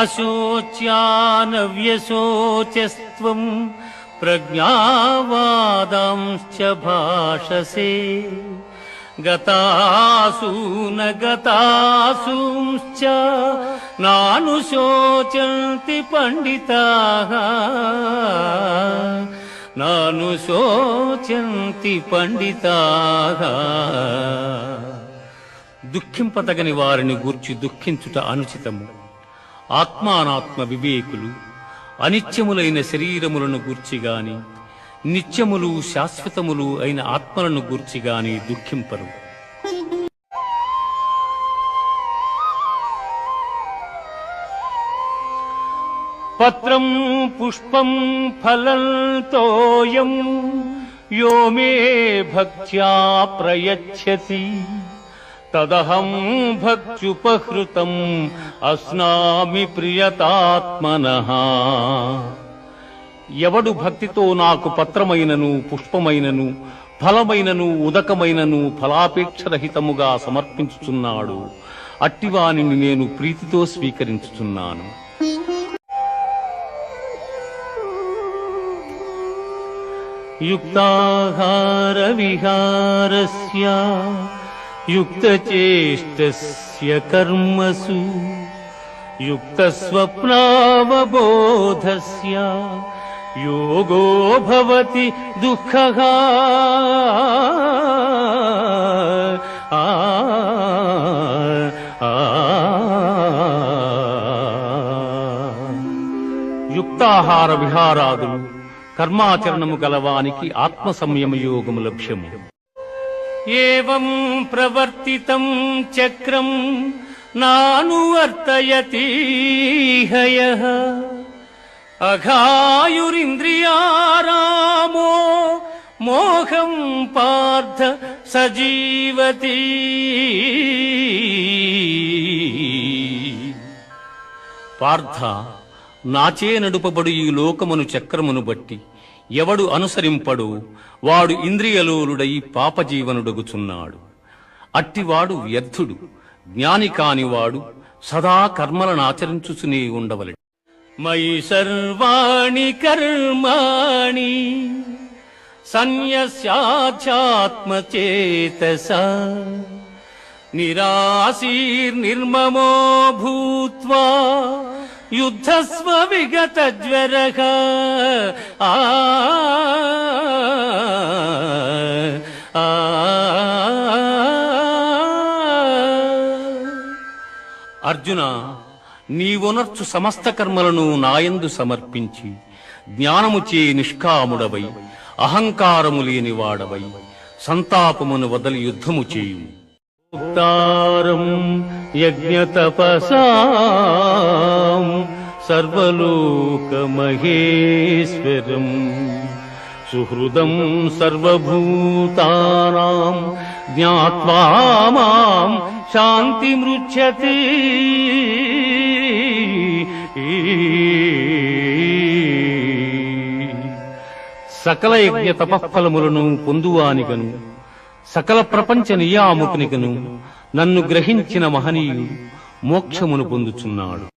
అశోచ్యానవ్యశోచస్త్వం ప్రజ్ఞావాదాంశ్చ భాషసే గతాసూన గతాసూంశ్చ నానుశోచంతి పండితాః నాను శోచంతి పండితాః దుఃఖింపతగని వారిని గూర్చి దుఃఖించుట అనుచితము। ఆత్మానాత్మ వివేకులు అనిత్యములైన శరీరములను గూర్చి గాని నిత్యములు శాశ్వతములు అయిన ఆత్మలను గూర్చి గాని దుఃఖింపరు. పత్రం పుష్పం ఫలం తోయం యో మే భక్త్యా ప్రయచ్చతి. తదహం భక్తుపహృతం అస్నామి ప్రియతాత్మన. ఎవడు భక్తితో నాకు పత్రమైనను పుష్పమైనను ఫలమైనను ఉదకమైనను ఫలాపేక్షరహితముగా సమర్పించుచున్నాడు అట్టివాణిని నేను ప్రీతితో స్వీకరించుచున్నాను. యుక్తాహార విహారస్య युक्तचेष्टस्य कर्मसु युक्तस्वप्नावबोधस्य योगो भवति दुःखः आ, आ, యుక్తాహార విహారాదులు కర్మాచరణము గలవానికి ఆత్మ సంయమ యోగము లక్ష్యము ఏం ప్రవర్తితం చక్రం నానువర్తయతీహయ అఘాయురింద్రియారామో మోహం పార్థ సజీవతి. పార్థ నాచే నడుపబడు ఈ లోకమును చక్రమును బట్టి ఎవడు అనుసరింపడు వాడు ఇంద్రియలోలుడై పాపజీవనుడగుచున్నాడు. అట్టివాడు వ్యర్థుడు జ్ఞాని కానివాడు సదా కర్మలను ఆచరించుచునే ఉండవలె మయి సర్వాణి కర్మాణి సన్యస్యాధ్యాత్మచేతస నిరాశీర్నిర్మమో భూత్వా యుద్ధస్వ విగత జ్వర ఆ, అర్జున నీవునర్చు సమస్త కర్మలను నాయందు సమర్పించి జ్ఞానముచే నిష్కాముడవై అహంకారము లేని వాడవై సంతాపమును వదలి యుద్ధము చేయు తారం యజ్ఞతపసాం సర్వలోకమహేశ్వరం. సుహృదం సర్వభూతానాం జ్ఞాత్వా మాం శాంతిమృచ్యతి సకల యజ్ఞ తపఫలములను పొందువానికను సకల ప్రపంచ నియామకునికను నన్ను గ్రహించిన మహనీయుడు మోక్షమును పొందుచున్నాడు